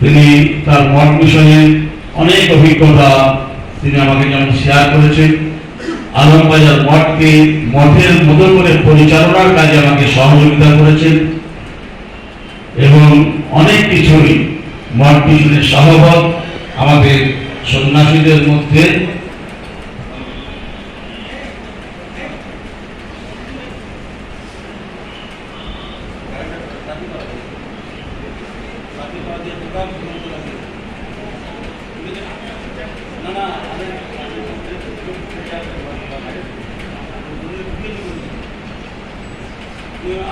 তিনি তার মঠ বিষয়ে অনেক অভিজ্ঞতা তিনি আমাকে যেমন শেয়ার করেছেন। আলমবাজার মঠকে মঠের মতো করে পরিচালনার কাজে আমাকে সহযোগিতা করেছেন। এবং অনেক কিছুই মঠ মিশনের সহবত আমাদের সন্ন্যাসীদের মধ্যে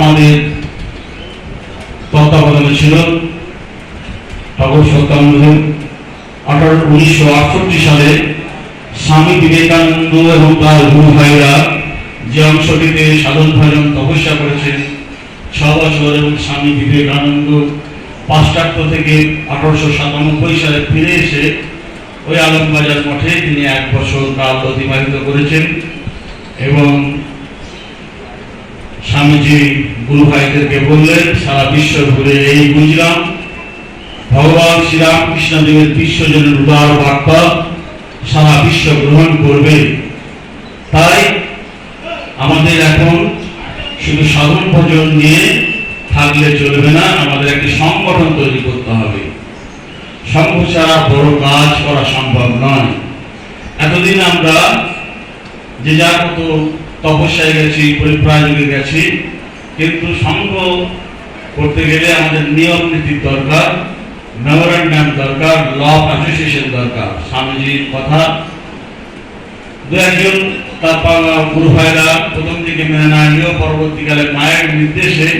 আমাদের তত্ত্বাবধানে ছিল ঠাকুর সত্যানন্দ আঠারো, উনিশশো আটষট্টি সালে স্বামী বিবেকানন্দ এবং তার গুরু ভাইরা যে অংশটিতে সাধন ভজন তপস্যা করেছেন ছ বছর এবং স্বামী বিবেকানন্দ পাশ্চাত্য থেকে আঠারোশো সাতানব্বই সালে ফিরে এসে ওই আলমবাজার মঠে তিনি এক বছর কাল অতিবাহিত করেছেন এবং স্বামীজি গুরু ভাইদেরকে বললেন, সারা বিশ্ব ঘুরে এই বুঝলাম, ভগবান শ্রীরামকৃষ্ণ দেবের বিশ্বজনের উদার বাক্য সারা বিশ্ব গ্রহণ করবে। তাই আমাদের এখন শুধু সাধন ভজন নিয়ে থাকলে চলবে না, আমাদের একটি সংগঠন তৈরি করতে হবে। সংঘ ছাড়া বড় কাজ করা সম্ভব নয়। এতদিন আমরা যে যার মতো তপস্যায় গেছি পরিপ্রায়োগে গেছি কিন্তু সংঘ করতে গেলে আমাদের নিয়ম নীতির দরকার মেমোরান্ডাম দরকার ল অ্যাসোসিয়েশন দরকার। স্বামীজির কথা। দু একজন তারপর গুরু ভাইরা প্রথম দিকে মেনে না পরবর্তীকালে মায়ের নির্দেশে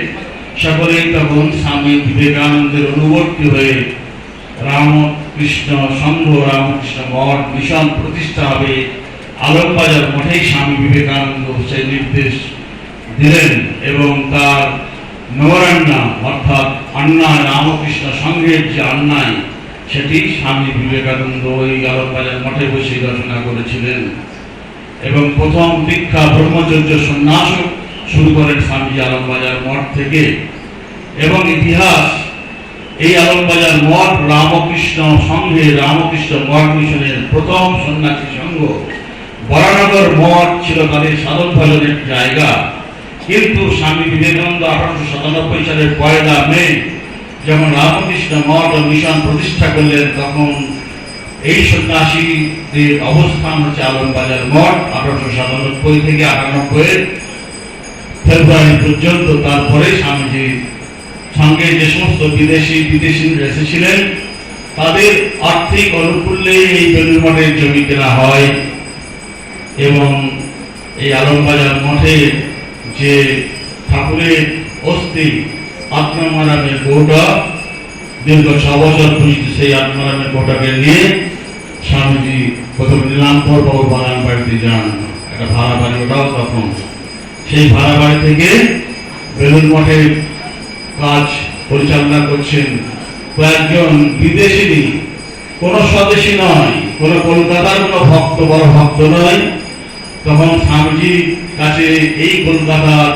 সকলেই তখন স্বামী বিবেকানন্দের অনুবর্তী হয়ে রামকৃষ্ণ সংঘ, রামকৃষ্ণ মঠ মিশন প্রতিষ্ঠা হবে। আলোকবাজার মঠেই স্বামী বিবেকানন্দ সেই নির্দেশ দিলেন এবং তার মেমোরান্ডাম, অর্থাৎ অন্যায় রামকৃষ্ণ সংঘের যে অন্যায় সেটি স্বামী বিবেকানন্দ ওই আলোকবাজার মঠে বসে রচনা করেছিলেন। এবং প্রথম দীক্ষা ব্রহ্মচর্য সন্ন্যাস শুরু করেন স্বামী আলমবাজার মঠ থেকে। এবং ইতিহাস, এই আলমবাজার মঠ রামকৃষ্ণ সংঘে রামকৃষ্ণ মঠ মিশনের প্রথম সন্ন্যাসী সংঘ, বরানগর মঠ ছিল তাদের সাধন ভজনের জায়গা। কিন্তু স্বামী বিবেকানন্দ আঠারোশো সাতানব্বই সালের পয়লা মে যখন রামকৃষ্ণ মঠ ও মিশন প্রতিষ্ঠা করলেন, তখন এই সন্ন্যাসীদের অবস্থান হচ্ছে আলমবাজার মঠ, আঠারোশো সাতানব্বই থেকে আটানব্বই ফেব্রুয়ারি পর্যন্ত। তারপরে স্বামীজি সঙ্গে যে সমস্ত বিদেশি বিদেশি এসেছিলেন, তাদের আর্থিক অনুকূল্যে এই বেলুর মঠের জমি কেনা হয় এবং এই আলমবাজার মঠে যে ঠাকুরের অস্থি আত্মমারামের বউটা দীর্ঘ ছ বছর পূজিত সেই আত্মারামের কোটাকে নিয়ে স্বামীজি প্রথম নীলাম্বর বাবু বাগান বাড়িতে যান। একটা ভাড়া বাড়ি, ওটাও তখন। সেই ভাড়া বাড়ি থেকে বেলুন মঠের কাজ পরিচালনা করছেন কয়েকজন বিদেশি কোন স্বদেশী নয়, কোন কলকাতার কোন ভক্ত, বড় ভক্ত নয়। তখন স্বামীজির কাছে এই কলকাতার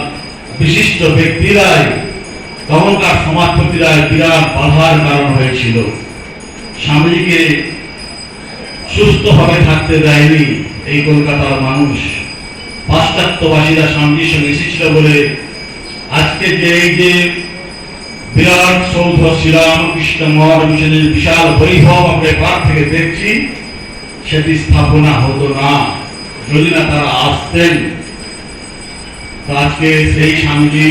বিশিষ্ট ব্যক্তিরাই, তখনকার সমাজপতিরা বিরাট বাধার কারণ হয়েছিল। স্বামীজিকে সুস্থভাবে থাকতে দেয়নি এই কলকাতার মানুষ। পাশ্চাত্যবাসীরা স্বামীজির সঙ্গে এসেছিল বলে আজকে যে এই যে বিরাট সৌধ শ্রীরামকৃষ্ণ মঠ বিশাল বৈভব আমরা পার থেকে দেখছি, সেটি স্থাপনা হতো না। যদি না তারা আসতেন তো আজকে সেই স্বামীজি,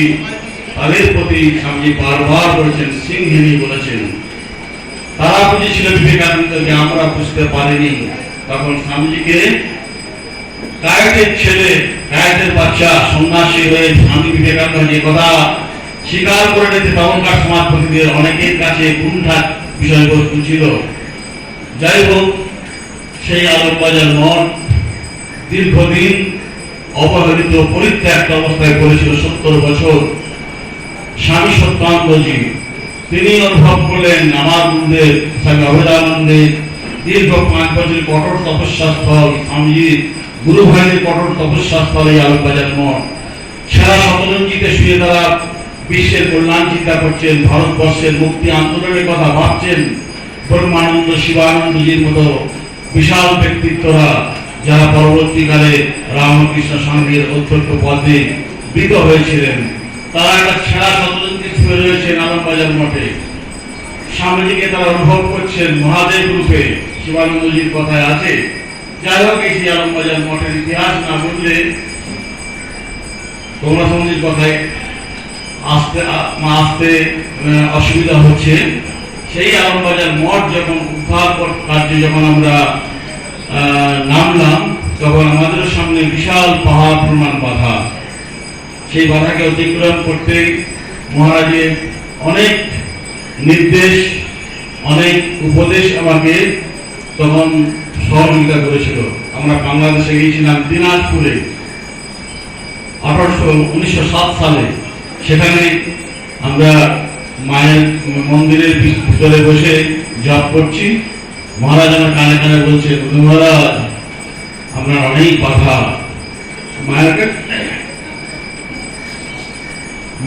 তাদের প্রতি স্বামীজি বারবার বলেছেন সিংহিনী বলেছেন। তারা বুঝেছিল বিবেকানন্দকে আমরা বুঝতে পারিনি। তখন স্বামীজিকে কায়েতের ছেলে কায়েতের বাচ্চা, সন্ন্যাসী হয়ে স্বামী বিবেকানন্দ যে কথা স্বীকার করে নিতে তখনকার সমাজপতিদের অনেকের কাছে কুণ্ঠার বিষয়বস্তু ছিল। যাই হোক, সেই আলমবাজার মঠ দীর্ঘদিন অবহেলিত পরিত্যক্ত অবস্থায় পড়েছিল সত্তর বছর। স্বামী সত্যানন্দজি, তিনি অনুভব করলেন আমার মধ্যে, স্বামী অভেদানন্দের দীর্ঘ পাঁচ বছর কঠোর তপস্যা স্থল স্বামীজি, গুরু ভাইয়ের কঠোর তপস্যা স্থল এই আলোকবাজার মঠ সেরা শতরঞ্জিতে শুয়ে তারা বিশ্বের কল্যাণ চিন্তা করছেন, ভারতবর্ষের মুক্তি আন্দোলনের কথা ভাবছেন। ব্রহ্মানন্দ, শিবানন্দজির মতো বিশাল ব্যক্তিত্বরা যারা পরবর্তীকালে রামকৃষ্ণ সংঘের অধ্যক্ষ পদে বৃত হয়েছিলেন, তারা একটা ছেঁড়া শতরঞ্জি ছুঁয়ে রয়েছেন আলমবাজার মঠে, স্বামীজিকে তারা অনুভব করছেন মহাদেব রূপে, শিবানন্দজির কথায় আছে। যাই হোক, এই সেই আলমবাজার মঠের ইতিহাস না বুঝলে তোমরা সমাজের কথায় আসতে আসতে অসুবিধা হচ্ছে। সেই আলমবাজার মঠ যখন উদ্ধার কর- কার্যে যখন আমরা তখন আমাদের সামনে বিশাল পাহাড় প্রমাণ বাধা। সেই বাধাকে অতিক্রম করতে মহারাজের অনেক নির্দেশ, অনেক উপদেশ আমাকে তখন সহযোগিতা করেছিল। আমরা বাংলাদেশে গিয়েছিলাম দিনাজপুরে, আঠারোশো উনিশশো সালে। সেখানে আমরা মায়ের মন্দিরের ভিতরে বসে জপ করছি। মহারাজ আমার কানে কানে বলছে মহারাজ আপনার অনেক বাধা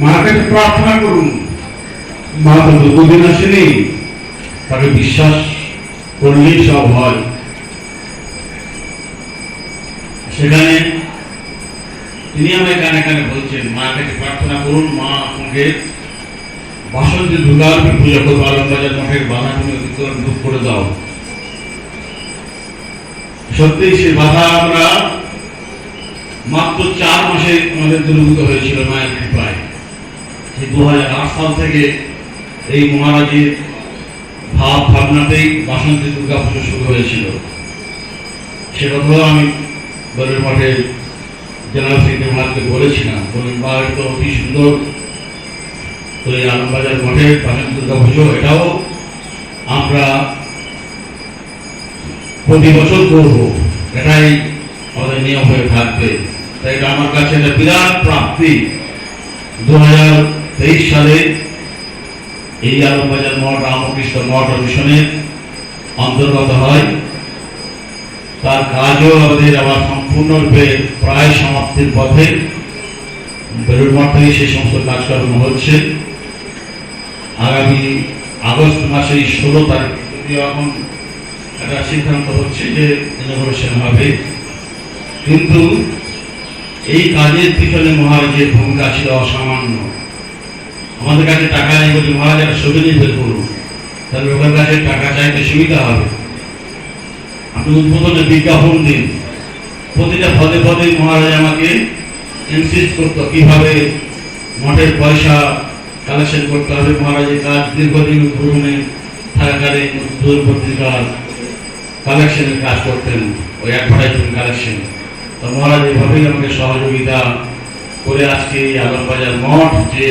মায়ের প্রার্থনা করুন। মা তো দুদিন আসেনি তাকে বিশ্বাস করলেই সব হয়। সেখানে তিনি আমায় কানে কানে বলছেন মার কাছে প্রার্থনা করুন, মা আপনাকে বাসন্তী দুর্গার পুজো করব, আলমবাজার মঠের বাধা তুমি অতিক্রম করে দাও। সত্যি সে বাধা আমরা মাত্র চার মাসে আমাদের দূরীভূত হয়েছিল মায়ের কৃপায়। দু হাজার সাল থেকে এই মহারাজের ভাব ভাবনাতেই বাসন্তী দুর্গা পুজো শুরু হয়েছিল। সে কথাও আমি দলের মাঠে জেনারেল সেক্রেটারি মহারাজকে বলেছিলাম, বললেন বা তো অতি সুন্দর তো এই আলমবাজার মাঠে বাসন্তী দুর্গা পুজো এটাও আমরা প্রতি বছর করব। এটাই আমাদের নিয়ম হয়ে থাকবে। তাই এটা আমার কাছে একটা বিরাট প্রাপ্তি। দু হাজার তেইশ সালে এই আলমবাজার মঠ, রামকৃষ্ণ মঠ মিশনের অন্তর্গত হয়। তার কাজও আমাদের আবার সম্পূর্ণরূপে প্রায় সমাপ্তির পথে। বেলুর মঠ থেকে সেই সমস্ত কাজকর্ম হচ্ছে। আগামী আগস্ট মাসের ষোলো তারিখ, যদিও এখন একটা সিদ্ধান্ত হচ্ছে যে ইনোভেশন হবে কিন্তু এই কাজের পিছনে মহারাজের ভূমিকা ছিল অসামান্য। আমাদের কাছে টাকা নেই বলে মহারাজ একটা সুবিধা বের করুন। তাহলে ওদের কাছে টাকা চাইতে সুবিধা হবে। আপনি উদ্বোধনে বিজ্ঞাপন দিন। প্রতিটা পদে পদে মহারাজ আমাকে ইনসিস্ট করতো কীভাবে মঠের পয়সা কালেকশন করতে হবে। মহারাজের কাজ দীর্ঘদিন উদ্বোধনে থাকাকালীন দূর পত্রিকার কালেকশনের কাজ করতেন, ওই অ্যাডভার্টাইজমেন্ট কালেকশন তো মহারাজ এভাবেই আমাকে সহযোগিতা করে আজকে এই আলমবাজার মঠ যে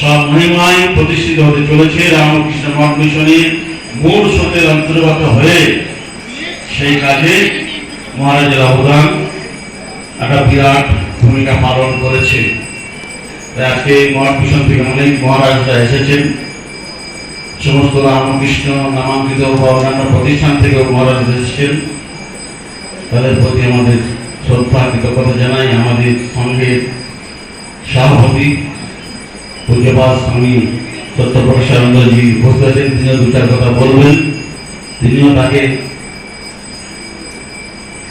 সব মহিমায় প্রতিষ্ঠিত হতে চলেছে, রামকৃষ্ণ মঠ মিশনের মূল স্রোতের অন্তর্গত হয়ে সেই কাজে মহারাজের অবদান একটা বিরাট ভূমিকা পালন করেছে। আজকে মঠ মিশন থেকে অনেক মহারাজরা এসেছেন। সমস্ত রামকৃষ্ণ নামাঙ্কিত বা অন্যান্য প্রতিষ্ঠান থেকেও মহারাজ এসেছেন তাদের প্রতি আমাদের শ্রদ্ধা, কৃতজ্ঞতা জানাই। আমাদের সঙ্গে সভাপতি পূজ্যপাত স্বামী সত্যপ্রসানন্দজি উপস্থিত আছেন। তিনিও দু চার কথা বলবেন। তিনিও তাকে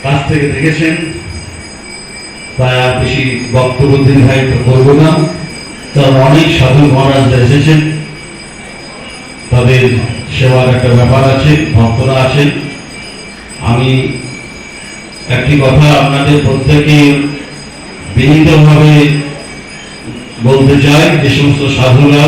কাছ থেকে দেখেছেন। তাই আর বেশি বক্তব্য দীর্ঘায়িত করব না। তার অনেক সাধু মহারাজরা এসেছেন। তাদের সেবার একটা ব্যাপার আছে, ভক্তরা আছেন আমি একটি কথা আপনাদের প্রত্যেকে বিনীতভাবে বলতে চাই, যে সমস্ত সাধুরা